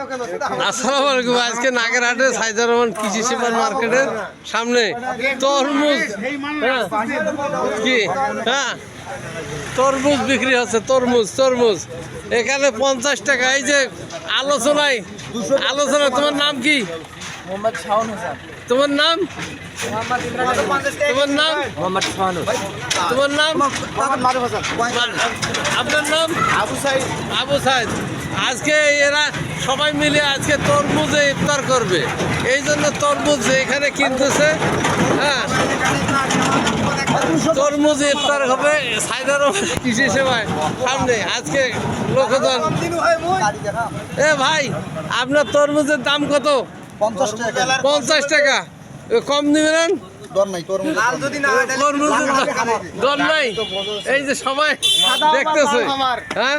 আসসালামু আলাইকুম। আজকে নাগেরহাটে সাইদার রহমান কৃষি সুপার মার্কেটের সামনে তরমুজ। হ্যাঁ, কি? হ্যাঁ? তরমুজ বিক্রি হচ্ছে তরমুজ তরমুজ। এখানে পঞ্চাশ টাকা। এই যে আলোচনায় আলোচনা তোমার নাম কি? মোহাম্মদ শাহন হোসেন। তোমার নাম? তোমার নাম? মোহাম্মদ শাহন তোমার নাম? আপনার নাম? আবু সাইদ। আবু সাইদ। আজকে এরা সবাই মিলে আজকে তরমুজে ইফতার করবে। এই জন্য তরমুজ এখানে কিনতেছে হ্যাঁ। তরমুজে ইফতার হবে সাইদার কৃষি সেবায় সামনে আজকে লোকজন। এ ভাই আপনার তরমুজের দাম কত? পঞ্চাশ টাকা। পঞ্চাশ টাকা। এ কম দিবেন দর নাই দর নাই। এই যে সবাই দেখতেছে হ্যাঁ।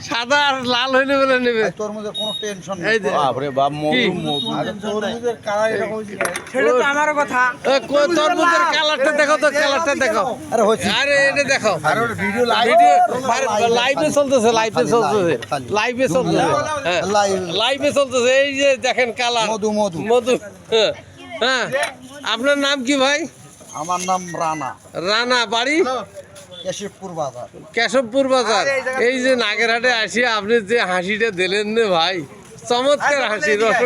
সাদা আর লাল হইলে বলে নেবে। তরমুজের কোনো টেনশন নেই। বাপরে বাপ মধু মধু। তরমুজের কালার এরকম সেটা তো আমারও কথা। কো- তরমুজের কালারটা দেখো তো কালারটা দেখো। আরে হচ্ছে আরে এটা দেখো। আর ভিডিও লাইভ ভিডিও লাইভে চলতেছে লাইভে চলতেছে। লাইভে চলতেছে। হ্যাঁ। লাইভ লাইভে চলতেছে। এই যে দেখেন কালার। মধু মধু। মধু। হ্যাঁ, হ্যাঁ। আপনার নাম কি ভাই? আমার নাম রানা। রানা বাড়ি? কেশবপুর বাজার। এই যে নাগেরহাটে আসি আপনি যে হাসিটা দিলেন না ভাই চমৎকার হাসি রস